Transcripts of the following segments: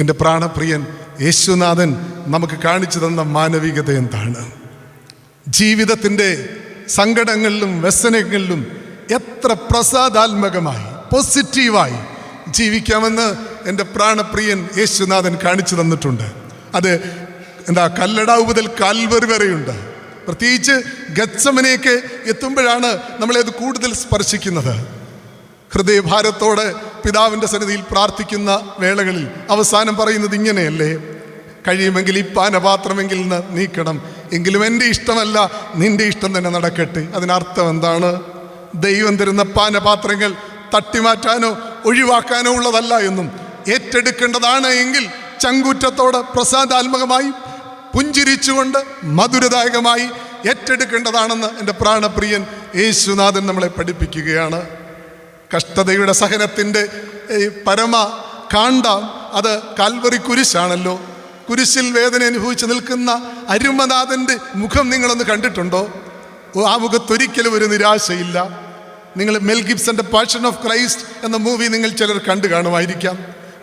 എന്റെ പ്രാണപ്രിയൻ യേശുനാഥൻ നമുക്ക് കാണിച്ചു തന്ന മാനവികത എന്താണ്? ജീവിതത്തിന്റെ സങ്കടങ്ങളിലും വ്യസനങ്ങളിലും എത്ര പ്രസാദാത്മകമായി പോസിറ്റീവായി ജീവിക്കാമെന്ന് എന്റെ പ്രാണപ്രിയൻ യേശുനാഥൻ കാണിച്ചു തന്നിട്ടുണ്ട്. അത് എന്താ കല്ലടാവ് മുതൽ കാൽവറി വരെയുണ്ട്. പ്രത്യേകിച്ച് ഗച്ചമനെയൊക്കെ എത്തുമ്പോഴാണ് നമ്മളെ അത് കൂടുതൽ സ്പർശിക്കുന്നത്. ഹൃദയഭാരത്തോടെ പിതാവിന്റെ സന്നിധിയിൽ പ്രാർത്ഥിക്കുന്ന വേളകളിൽ അവസാനം പറയുന്നത് ഇങ്ങനെയല്ലേ? കഴിയുമെങ്കിൽ ഈ പാനപാത്രമെങ്കിൽ നിന്ന് നീക്കണം. എങ്കിലും എന്റെ ഇഷ്ടമല്ല നിന്റെ ഇഷ്ടം തന്നെ നടക്കട്ടെ. അതിനർത്ഥം എന്താണ്? ദൈവം തരുന്ന പാനപാത്രങ്ങൾ തട്ടിമാറ്റാനോ ഒഴിവാക്കാനോ ഉള്ളതല്ല എന്നും ഏറ്റെടുക്കേണ്ടതാണ് എങ്കിൽ ചങ്കൂറ്റത്തോടെ പ്രസാദാത്മകമായി പുഞ്ചിരിച്ചുകൊണ്ട് മധുരദായകമായി ഏറ്റെടുക്കേണ്ടതാണെന്ന് എന്റെ പ്രാണപ്രിയൻ യേശുനാഥൻ നമ്മളെ പഠിപ്പിക്കുകയാണ്. കഷ്ടതയുടെ സഹനത്തിന്റെ പരമ കാണ്ട അത് കാൽവറി കുരിശാണല്ലോ. കുരിശിൽ വേദന അനുഭവിച്ച് നിൽക്കുന്ന അരുമനാഥന്റെ മുഖം നിങ്ങളൊന്ന് കണ്ടിട്ടുണ്ടോ? ആ മുഖത്തൊരിക്കലും ഒരു നിരാശയില്ല. നിങ്ങൾ മെൽ ഗിബ്സന്റെ പാഷൻ ഓഫ് ക്രൈസ്റ്റ് എന്ന മൂവി നിങ്ങൾ ചിലർ കണ്ടു കാണുമായിരിക്കാം.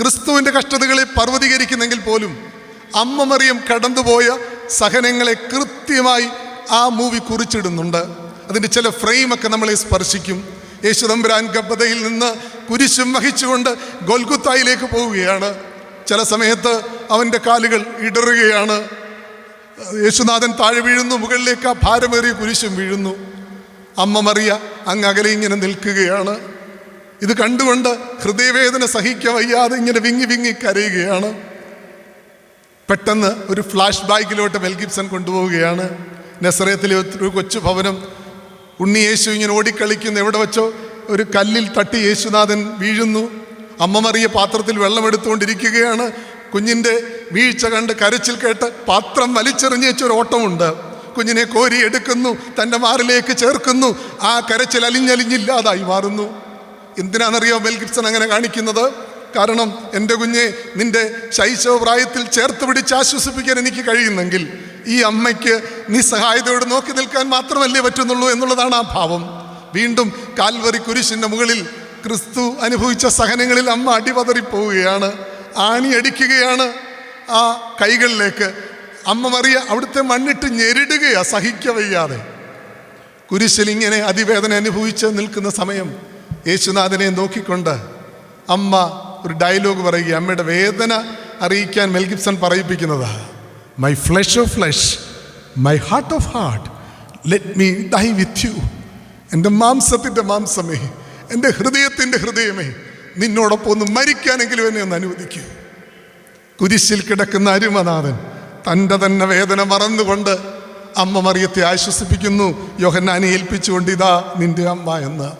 ക്രിസ്തുവിന്റെ കഷ്ടതകളെ പർവതീകരിക്കുന്നെങ്കിൽ പോലും അമ്മ മറിയം കടന്നുപോയ സഹനങ്ങളെ കൃത്യമായി ആ മൂവി കുറിച്ചിടുന്നുണ്ട്. അതിന്റെ ചില ഫ്രെയിമൊക്കെ നമ്മളെ സ്പർശിക്കും. യേശുദമ്പുരാൻ ഗബ്ബതയിൽ നിന്ന് കുരിശും വഹിച്ചുകൊണ്ട് ഗോൽഗുത്തായിലേക്ക് പോവുകയാണ്. ചില സമയത്ത് അവന്റെ കാലുകൾ ഇടറുകയാണ്. യേശുനാഥൻ താഴെ വീഴുന്നു മുകളിലേക്ക് ആ ഭാരമേറിയ കുരിശും വീഴുന്നു. അമ്മ മറിയ അങ്ങ് അകലെ ഇങ്ങനെ നിൽക്കുകയാണ്. ഇത് കണ്ടുകൊണ്ട് ഹൃദയവേദന സഹിക്ക വയ്യാതെ ഇങ്ങനെ വിങ്ങി വിങ്ങി കരയുകയാണ്. പെട്ടെന്ന് ഒരു ഫ്ലാഷ് ബാക്കിലോട്ട് മെൽഗിപ്സൺ കൊണ്ടുപോവുകയാണ്. നെസറയത്തിലെ ഒരു കൊച്ചു ഭവനം ഉണ്ണി യേശു ഇങ്ങനെ ഓടിക്കളിക്കുന്നു എവിടെ വെച്ചോ ഒരു കല്ലിൽ തട്ടി യേശുനാഥൻ വീഴുന്നു. അമ്മ മറിയ പാത്രത്തിൽ വെള്ളം എടുത്തുകൊണ്ടിരിക്കുകയാണ്. കുഞ്ഞിന്റെ വീഴ്ച കണ്ട് കരച്ചിൽ കേട്ട് പാത്രം വലിച്ചെറിഞ്ഞ് വെച്ചൊരു ഓട്ടമുണ്ട്. കുഞ്ഞിനെ കോരി എടുക്കുന്നു തന്റെ മാറിലേക്ക് ചേർക്കുന്നു. ആ കരച്ചിൽ അലിഞ്ഞലിഞ്ഞില്ലാതായി മാറുന്നു. എന്തിനാണെന്നറിയോ മെൽഗിപ്സൺ അങ്ങനെ കാണിക്കുന്നത്? കാരണം എന്റെ കുഞ്ഞെ നിന്റെ ശൈശവ പ്രായത്തിൽ ചേർത്ത് പിടിച്ച് ആശ്വസിപ്പിക്കാൻ എനിക്ക് കഴിയുന്നെങ്കിൽ ഈ അമ്മയ്ക്ക് നീ സഹായതയോട് നോക്കി നിൽക്കാൻ മാത്രമല്ലേ പറ്റുന്നുള്ളൂ എന്നുള്ളതാണ് ആ ഭാവം. വീണ്ടും കാൽവറി കുരിശിന്റെ മുകളിൽ ക്രിസ്തു അനുഭവിച്ച സഹനങ്ങളിൽ അമ്മ അടിപതറിപ്പോവുകയാണ് ആണി അടിക്കുകയാണ്. ആ കൈകളിലേക്ക് അമ്മ മറിയ അവിടുത്തെ മണ്ണിട്ട് ഞെരിടുകയാ സഹിക്കവയ്യാതെ കുരിശിൽ ഇങ്ങനെ അതിവേദന അനുഭവിച്ച് നിൽക്കുന്ന സമയം യേശുനാഥനെ നോക്കിക്കൊണ്ട് അമ്മ ഒരു ഡയലോഗ് പറയുക അമ്മയുടെ വേദന അറിയിക്കാൻ Mel Gibson പറയിപ്പിക്കുന്നതാ. My flesh of flesh my heart of heart let me die with you എന്റെ മാംസത്തിന്റെ മാംസമേ എന്റെ ഹൃദയത്തിന്റെ ഹൃദയമേ നിന്നോടൊപ്പം ഒന്ന് മരിക്കാനെങ്കിലും എന്നെ ഒന്ന് അനുവദിക്കൂ. കുരിശിൽ കിടക്കുന്ന അരുമനാഥൻ തന്റെ തന്നെ വേദന മറന്നുകൊണ്ട് അമ്മ മറിയത്തെ ആശ്വസിപ്പിക്കുന്നു. യോഹന്നാനെ ഏൽപ്പിച്ചുകൊണ്ട് ഇതാ നിന്റെ അമ്മ എന്ന്.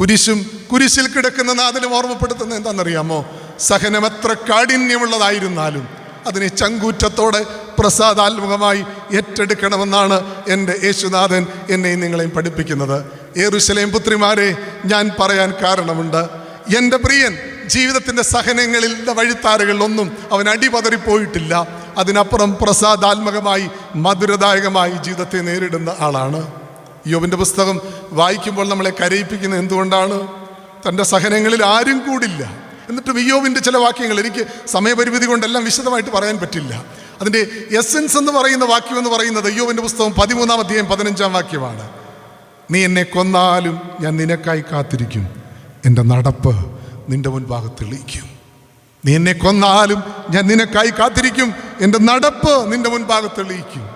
കുരിശും കുരിശിൽ കിടക്കുന്ന നാഥനും ഓർമ്മപ്പെടുത്തുന്നത് എന്താണെന്നറിയാമോ? സഹനം എത്ര കാഠിന്യമുള്ളതായിരുന്നാലും അതിനെ ചങ്കൂറ്റത്തോടെ പ്രസാദാത്മകമായി ഏറ്റെടുക്കണമെന്നാണ് എന്റെ യേശുനാഥൻ എന്നെയും നിങ്ങളെയും പഠിപ്പിക്കുന്നത്. ഏറുശലേം പുത്രിമാരെ ഞാൻ പറയാൻ കാരണമുണ്ട്. എന്റെ പ്രിയൻ ജീവിതത്തിന്റെ സഹനങ്ങളിൽ വഴിത്താരകളിലൊന്നും അവൻ അടിപതറിപ്പോയിട്ടില്ല. അതിനപ്പുറം പ്രസാദാത്മകമായി മധുരദായകമായി ജീവിതത്തെ നേരിടുന്ന ആളാണ്. യോബിന്റെ പുസ്തകം വായിക്കുമ്പോൾ നമ്മളെ കരയിപ്പിക്കുന്നത് എന്തുകൊണ്ടാണ്? തന്റെ സഹനങ്ങളിൽ ആരും കൂടില്ല. എന്നിട്ടും ഇയോവിന്റെ ചില വാക്യങ്ങൾ എനിക്ക് സമയപരിമിതി കൊണ്ടെല്ലാം വിശദമായിട്ട് പറയാൻ പറ്റില്ല. അതിന്റെ എസെൻസ് എന്ന് പറയുന്ന വാക്യം എന്ന് പറയുന്നത് അയ്യോവിന്റെ പുസ്തകം പതിമൂന്നാം അധ്യായം പതിനഞ്ചാം വാക്യമാണ്. നീ എന്നെ കൊന്നാലും ഞാൻ നിനക്കായി കാത്തിരിക്കും. എന്റെ നടപ്പ് നിന്റെ മുൻഭാഗത്ത് തെളിയിക്കും. നീ എന്നെ കൊന്നാലും ഞാൻ നിനക്കായി കാത്തിരിക്കും. എന്റെ നടപ്പ് നിന്റെ മുൻഭാഗത്ത് തെളിയിക്കും.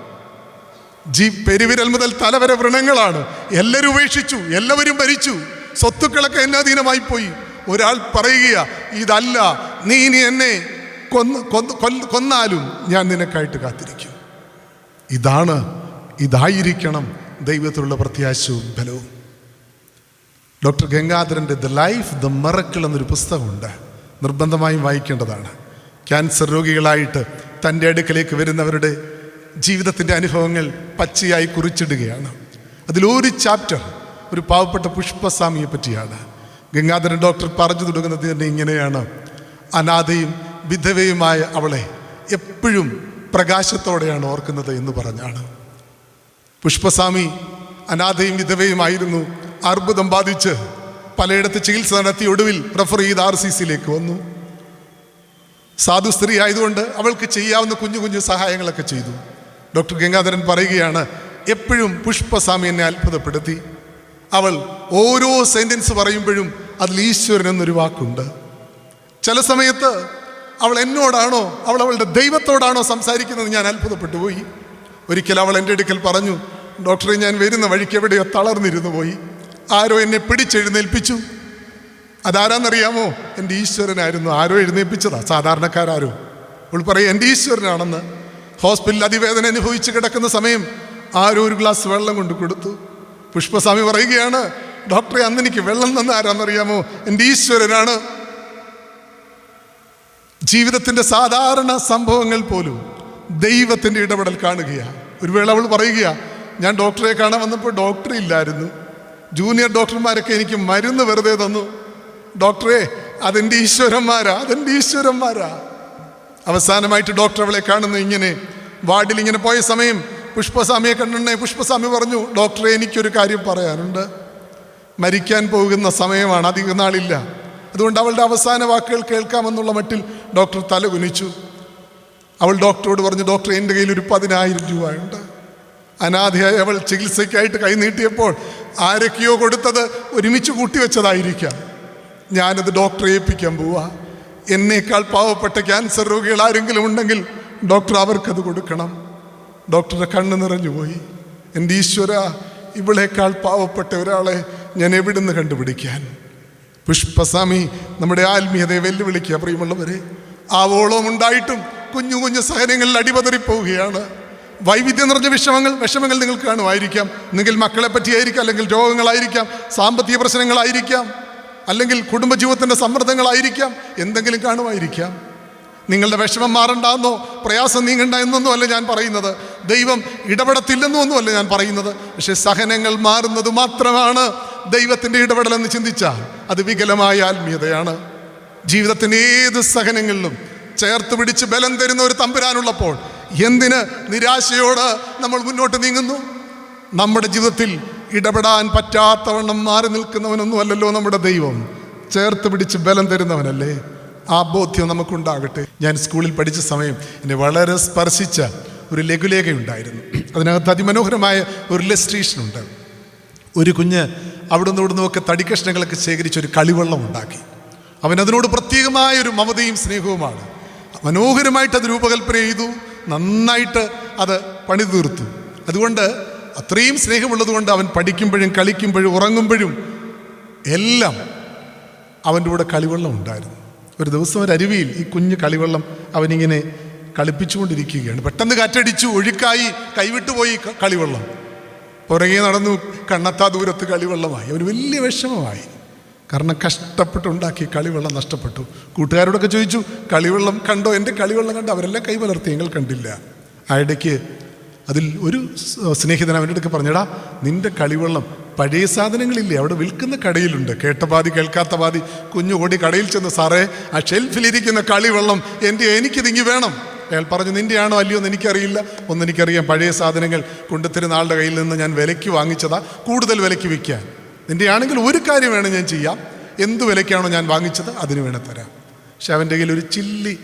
ജീ പെരുവിരൽ മുതൽ തലവരെ വ്രണങ്ങളാണ്. എല്ലാവരും ഉപേക്ഷിച്ചു. എല്ലാവരും ഭരിച്ചു സ്വത്തുക്കളൊക്കെ എന്നാധീനമായി പോയി. ഒരാൾ പറയുക ഇതല്ല. നീ ഇനി എന്നെ കൊന്ന് കൊന്ന് കൊന്നാലും ഞാൻ നിനക്കായിട്ട് കാത്തിരിക്കും. ഇതാണ് ഇതായിരിക്കണം ദൈവത്തിലുള്ള പ്രത്യാശവും ബലവും. ഡോക്ടർ ഗംഗാധരന്റെ ദ ലൈഫ് ദ മറക്കിൾ എന്നൊരു പുസ്തകമുണ്ട്. നിർബന്ധമായും വായിക്കേണ്ടതാണ്. ക്യാൻസർ രോഗികളായിട്ട് തന്റെ അടുക്കലേക്ക് വരുന്നവരുടെ ജീവിതത്തിന്റെ അനുഭവങ്ങൾ പച്ചയായി കുറിച്ചിടുകയാണ്. അതിലൊരു ചാപ്റ്റർ ഒരു പാവപ്പെട്ട പുഷ്പസ്വാമിയെ പറ്റിയാണ്. ഗംഗാധരൻ ഡോക്ടർ പറഞ്ഞു തുടങ്ങുന്നത് തന്നെ ഇങ്ങനെയാണ്. അനാഥയും വിധവയുമായ അവളെ എപ്പോഴും പ്രകാശത്തോടെയാണ് ഓർക്കുന്നത് എന്ന് പറഞ്ഞാണ്. പുഷ്പസ്വാമി അനാഥയും വിധവയുമായിരുന്നു. അർബുദം ബാധിച്ച് പലയിടത്ത് ചികിത്സ നടത്തി ഒടുവിൽ റെഫർ ചെയ്ത് ആർ സി സിയിലേക്ക് വന്നു. സാധു സ്ത്രീ ആയതുകൊണ്ട് അവൾക്ക് ചെയ്യാവുന്ന കുഞ്ഞു കുഞ്ഞു സഹായങ്ങളൊക്കെ ചെയ്തു. ഡോക്ടർ ഗംഗാധരൻ പറയുകയാണ് എപ്പോഴും പുഷ്പസ്വാമി എന്നെ അത്ഭുതപ്പെടുത്തി. അവൾ ഓരോ സെന്റൻസ് പറയുമ്പോഴും അതിൽ ഈശ്വരൻ എന്നൊരു വാക്കുണ്ട്. ചില സമയത്ത് അവൾ എന്നോടാണോ അവൾ അവളുടെ ദൈവത്തോടാണോ സംസാരിക്കുന്നത്? ഞാൻ അത്ഭുതപ്പെട്ടു പോയി. ഒരിക്കൽ അവൾ എന്റെ അടുക്കൽ പറഞ്ഞു ഡോക്ടറെ ഞാൻ വരുന്ന വഴിക്ക് എവിടെയോ തളർന്നിരുന്നു പോയി. ആരോ എന്നെ പിടിച്ചെഴുന്നേൽപ്പിച്ചു. അതാരാന്നറിയാമോ? എന്റെ ഈശ്വരനായിരുന്നു. ആരോ എഴുന്നേൽപ്പിച്ചതാ? സാധാരണക്കാരോ അവൾ പറയും എന്റെ ഈശ്വരനാണെന്ന്. ഹോസ്പിറ്റലിൽ അതിവേദന അനുഭവിച്ച് കിടക്കുന്ന സമയം ആരോ ഒരു ഗ്ലാസ് വെള്ളം കൊണ്ട് കൊടുത്തു. പുഷ്പസ്വാമി പറയുകയാണ് ഡോക്ടറെ അന്ന് എനിക്ക് വെള്ളം തന്ന ആരാന്നറിയാമോ? എന്റെ ഈശ്വരനാണ്. ജീവിതത്തിന്റെ സാധാരണ സംഭവങ്ങൾ പോലും ദൈവത്തിന്റെ ഇടപെടൽ കാണുകയാണ് ഒരു വേള അവൾ പറയുകയാണ് ഞാൻ ഡോക്ടറെ കാണാൻ വന്നപ്പോൾ ഡോക്ടർ ഇല്ലായിരുന്നു. ജൂനിയർ ഡോക്ടർമാരൊക്കെ എനിക്ക് മരുന്ന് വെറുതെ തന്നു. ഡോക്ടറെ അതെന്റെ ഈശ്വരന്മാരാ അതെന്റെ ഈശ്വരന്മാരാ. അവസാനമായിട്ട് ഡോക്ടർ അവളെ കാണുന്നു ഇങ്ങനെ. വാർഡിൽ ഇങ്ങനെ പോയ സമയം പുഷ്പസ്വാമിയെ കണ്ടുണ്ടേ പുഷ്പസ്വാമി പറഞ്ഞു ഡോക്ടറെ എനിക്കൊരു കാര്യം പറയാനുണ്ട്. മരിക്കാൻ പോകുന്ന സമയമാണ് അധിക നാളില്ല. അതുകൊണ്ട് അവളുടെ അവസാന വാക്കുകൾ കേൾക്കാമെന്നുള്ള മട്ടിൽ ഡോക്ടർ തല കുനിച്ചു. അവൾ ഡോക്ടറോട് പറഞ്ഞു ഡോക്ടർ എന്റെ കയ്യിൽ ഒരു പതിനായിരം രൂപയുണ്ട് അനാഥയായി അവൾ ചികിത്സയ്ക്കായിട്ട് കൈനീട്ടിയപ്പോൾ ആരൊക്കെയോ കൊടുത്തത് ഒരുമിച്ച് കൂട്ടിവെച്ചതായിരിക്കാം ഞാനത് ഡോക്ടറെ ഏൽപ്പിക്കാൻ പോവാ. എന്നേക്കാൾ പാവപ്പെട്ട ക്യാൻസർ രോഗികൾ ആരെങ്കിലും ഉണ്ടെങ്കിൽ ഡോക്ടർ അവർക്കത് കൊടുക്കണം. ഡോക്ടറുടെ കണ്ണ് നിറഞ്ഞു പോയി. എന്റെ ഈശ്വര ഇവളേക്കാൾ പാവപ്പെട്ട ഒരാളെ ഞാൻ എവിടുന്ന് കണ്ടുപിടിക്കാൻ? പുഷ്പസ്വാമി നമ്മുടെ ആത്മീയതയെ വെല്ലുവിളിക്കുക പ്രിയമുള്ളവരെ. ആവോളം ഉണ്ടായിട്ടും കുഞ്ഞു കുഞ്ഞു സഹനങ്ങളിൽ അടിപതറിപ്പോവുകയാണ്. വൈവിധ്യം നിറഞ്ഞ വിഷമങ്ങൾ വിഷമങ്ങൾ നിങ്ങൾക്ക് കാണുമായിരിക്കാം. നിങ്ങൾ മക്കളെ പറ്റിയായിരിക്കാം അല്ലെങ്കിൽ രോഗങ്ങളായിരിക്കാം സാമ്പത്തിക പ്രശ്നങ്ങളായിരിക്കാം അല്ലെങ്കിൽ കുടുംബജീവിതത്തിന്റെ സമ്മർദ്ദങ്ങളായിരിക്കാം എന്തെങ്കിലും കാണുമായിരിക്കാം. നിങ്ങളുടെ വിഷമം മാറണ്ടെന്നോ പ്രയാസം നീങ്ങണ്ട എന്നൊന്നും അല്ല ഞാൻ പറയുന്നത്. ദൈവം ഇടപെടത്തില്ലെന്നോ ഒന്നുമല്ല ഞാൻ പറയുന്നത്. പക്ഷേ സഹനങ്ങൾ മാറുന്നത് മാത്രമാണ്. ദൈവത്തിന്റെ ഇടപെടലെന്ന് ചിന്തിച്ചാൽ അത് വികലമായ ആത്മീയതയാണ്. ജീവിതത്തിന്റെ ഏത് സഹനങ്ങളിലും ചേർത്ത് പിടിച്ച് ബലം തരുന്ന ഒരു തമ്പുരാനുള്ളപ്പോൾ എന്തിന് നിരാശയോട് നമ്മൾ മുന്നോട്ട് നീങ്ങുന്നു? നമ്മുടെ ജീവിതത്തിൽ ഇടപെടാൻ പറ്റാത്തവണ്ണം മാറി നിൽക്കുന്നവനൊന്നും അല്ലല്ലോ നമ്മുടെ ദൈവം. ചേർത്ത് പിടിച്ച് ബലം തരുന്നവനല്ലേ? ആ ബോധ്യം നമുക്കുണ്ടാകട്ടെ. ഞാൻ സ്കൂളിൽ പഠിച്ച സമയം എന്നെ വളരെ സ്പർശിച്ച ഒരു ലഘുലേഖയുണ്ടായിരുന്നു. അതിനകത്ത് അതിമനോഹരമായ ഒരു ഇല്ലസ്ട്രേഷൻ ഉണ്ട്. ഒരു കുഞ്ഞ് അവിടുന്ന് ഇവിടുന്ന് ഒക്കെ തടിക്കഷ്ണങ്ങളൊക്കെ ശേഖരിച്ച് ഒരു കളിവെള്ളം ഉണ്ടാക്കി. അവൻ അതിനോട് പ്രത്യേകമായ ഒരു മമതയും സ്നേഹവുമാണ്. മനോഹരമായിട്ട് അത് രൂപകൽപ്പന ചെയ്തു. നന്നായിട്ട് അത് പണി തീർത്തു. അതുകൊണ്ട് അത്രയും സ്നേഹമുള്ളതുകൊണ്ട് അവൻ പഠിക്കുമ്പോഴും കളിക്കുമ്പോഴും ഉറങ്ങുമ്പോഴും എല്ലാം അവന്റെ കൂടെ കളിവെള്ളം ഉണ്ടായിരുന്നു. ഒരു ദിവസം ഒരു അരുവിയിൽ ഈ കുഞ്ഞ് കളിവെള്ളം അവനിങ്ങനെ കളിപ്പിച്ചുകൊണ്ടിരിക്കുകയാണ്. പെട്ടെന്ന് കാറ്റടിച്ചു ഒഴുക്കായി കൈവിട്ടുപോയി കളിവെള്ളം. പുറകെ നടന്നു കണ്ണത്താ ദൂരത്ത് കളിവെള്ളമായി. അവന് വലിയ വിഷമമായി. കാരണം കഷ്ടപ്പെട്ടുണ്ടാക്കി കളിവെള്ളം നഷ്ടപ്പെട്ടു. കൂട്ടുകാരോടൊക്കെ ചോദിച്ചു കളിവെള്ളം കണ്ടോ? എന്റെ കളിവെള്ളം കണ്ടോ? അവരെല്ലാം കൈ വളർത്തി ഞങ്ങൾ കണ്ടില്ല. ആ ഇടയ്ക്ക് അതിൽ ഒരു സ്നേഹിതൻ അവന്റെ അടുക്ക് പറഞ്ഞടാ നിന്റെ കളിവെള്ളം പഴയ സാധനങ്ങളില്ലേ? അവിടെ വിൽക്കുന്ന കടയിലുണ്ട്. കേട്ട പാതി കേൾക്കാത്ത പാതി കുഞ്ഞു ഓടി കടയിൽ ചെന്ന് സാറേ ആ ഷെൽഫിലിരിക്കുന്ന കളിവെള്ളം എന്റെ എനിക്കിതിങ്ങി വേണം. അയാൾ പറഞ്ഞു നിന്റെയാണോ അല്ലയോ എന്ന് എനിക്കറിയില്ല. ഒന്ന് എനിക്കറിയാം പഴയ സാധനങ്ങൾ കൊണ്ടുത്തരുന്ന ആളുടെ കയ്യിൽ നിന്ന് ഞാൻ വിലയ്ക്ക് വാങ്ങിച്ചതാ. കൂടുതൽ വിലയ്ക്ക് വിൽക്കാൻ. നിന്റെ ആണെങ്കിൽ ഒരു കാര്യം വേണം ഞാൻ ചെയ്യാം. എന്ത് വിലയ്ക്കാണോ ഞാൻ വാങ്ങിച്ചത് അതിന് വേണേൽ തരാം. പക്ഷെ അവന്റെ കയ്യിൽ ഒരു ചില്ലി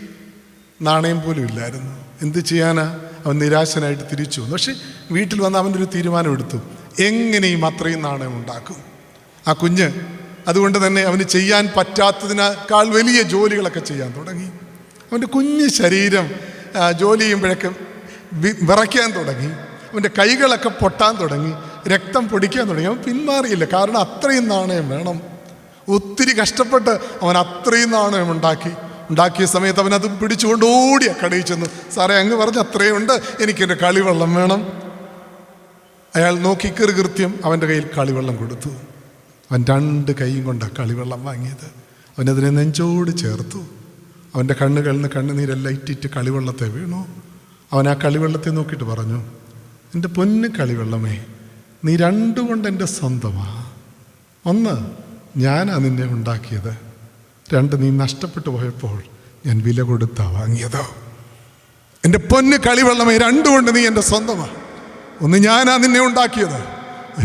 നാണയം പോലും ഇല്ലായിരുന്നു. എന്ത് ചെയ്യാനാ? അവൻ നിരാശനായിട്ട് തിരിച്ചു വന്നു. പക്ഷെ വീട്ടിൽ വന്ന് അവന്റെ ഒരു തീരുമാനം എടുത്തു. എങ്ങനെയും അത്രയും നാണയം ഉണ്ടാക്കും. ആ കുഞ്ഞ് അതുകൊണ്ട് തന്നെ അവന് ചെയ്യാൻ പറ്റാത്തതിനേക്കാൾ വലിയ ജോലികളൊക്കെ ചെയ്യാൻ തുടങ്ങി. അവന്റെ കുഞ്ഞ് ശരീരം ജോലി ചെയ്യുമ്പോഴേക്കും വിറയ്ക്കാൻ തുടങ്ങി. അവന്റെ കൈകളൊക്കെ പൊട്ടാൻ തുടങ്ങി. രക്തം പൊടിക്കാൻ തുടങ്ങി. അവൻ പിന്മാറിയില്ല. കാരണം അത്രയും നാണയം വേണം. ഒത്തിരി കഷ്ടപ്പെട്ട് അവൻ അത്രയും നാണയം ഉണ്ടാക്കി. ഉണ്ടാക്കിയ സമയത്ത് അവൻ അത് പിടിച്ചുകൊണ്ട് ഓടിയ കടയിൽ ചെന്നു. സാറേ അങ്ങ് പറഞ്ഞ അത്രയും ഉണ്ട്. എനിക്കെന്റെ കളിവെള്ളം വേണം. അയാൾ നോക്കി കൃത്യം അവന്റെ കയ്യിൽ കളിവെള്ളം കൊടുത്തു. അവൻ രണ്ട് കൈയും കൊണ്ടാണ് കളിവെള്ളം വാങ്ങിയത്. അവനതിനെ നെഞ്ചോട് ചേർത്തു. അവന്റെ കണ്ണുകളിൽ നിന്ന് കണ്ണുനീരെല്ലാം ഇറ്റിറ്റ് കളിവെള്ളത്തെ വീണു. അവൻ ആ കളിവെള്ളത്തെ നോക്കിയിട്ട് പറഞ്ഞു എന്റെ പൊന്ന് കളിവെള്ളമേ നീ രണ്ടുകൊണ്ട് എന്റെ സ്വന്തമാ. ഒന്ന് ഞാനാ നിന്നെ ഉണ്ടാക്കിയത്. രണ്ട് നീ നഷ്ടപ്പെട്ടു പോയപ്പോൾ ഞാൻ വില കൊടുത്താ വാങ്ങിയതോ. എന്റെ പൊന്ന് കളിവെള്ളമേ രണ്ടുകൊണ്ട് നീ എന്റെ സ്വന്തമാ. ഒന്ന് ഞാനാ നിന്നെ ഉണ്ടാക്കിയത്.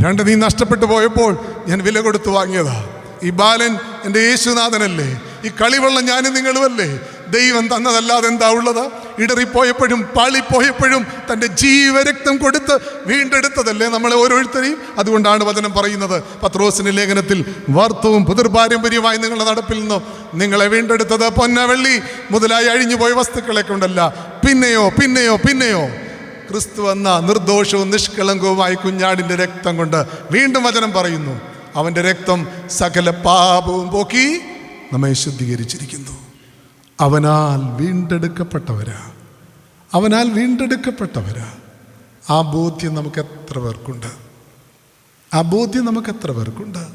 രണ്ട് നീ നഷ്ടപ്പെട്ടു പോയപ്പോൾ ഞാൻ വില കൊടുത്ത് വാങ്ങിയതാ. ഈ ബാലൻ എന്റെ യേശുനാഥനല്ലേ ഈ കളിവെള്ളം ഞാനും നിങ്ങളുമല്ലേ? ദൈവം തന്നതല്ലാതെ എന്താ ഉള്ളത്? ഇടറിപ്പോയപ്പോഴും പാളിപ്പോയപ്പോഴും തന്റെ ജീവരക്തം കൊടുത്ത് വീണ്ടെടുത്തതല്ലേ നമ്മളെ ഓരോരുത്തരെയും? അതുകൊണ്ടാണ് വചനം പറയുന്നത്. പത്രോസിന് ലേഖനത്തിൽ വാർത്തവും പുതിർപാരമ്പര്യമായി നിങ്ങളുടെ നടപ്പിൽ നിന്നോ നിങ്ങളെ വീണ്ടെടുത്തത് പൊന്നവെള്ളി മുതലായി അഴിഞ്ഞുപോയ വസ്തുക്കളെ കൊണ്ടല്ല പിന്നെയോ പിന്നെയോ പിന്നെയോ? ക്രിസ്തു എന്ന നിർദോഷവും നിഷ്കളങ്കവുമായ കുഞ്ഞാടിന്റെ രക്തം കൊണ്ട് വീണ്ടും വചനം പറയുന്നു. അവന്റെ രക്തം സകല പാപവും പോക്കി നമ്മെ ശുദ്ധീകരിച്ചിരിക്കുന്നു. അവനാൽ വീണ്ടെടുക്കപ്പെട്ടവരാ. അവനാൽ വീണ്ടെടുക്കപ്പെട്ടവരാ. ആ ബോധ്യം നമുക്ക് എത്ര പേർക്കുണ്ട്? ആ ബോധ്യം നമുക്ക് എത്ര പേർക്കുണ്ട്?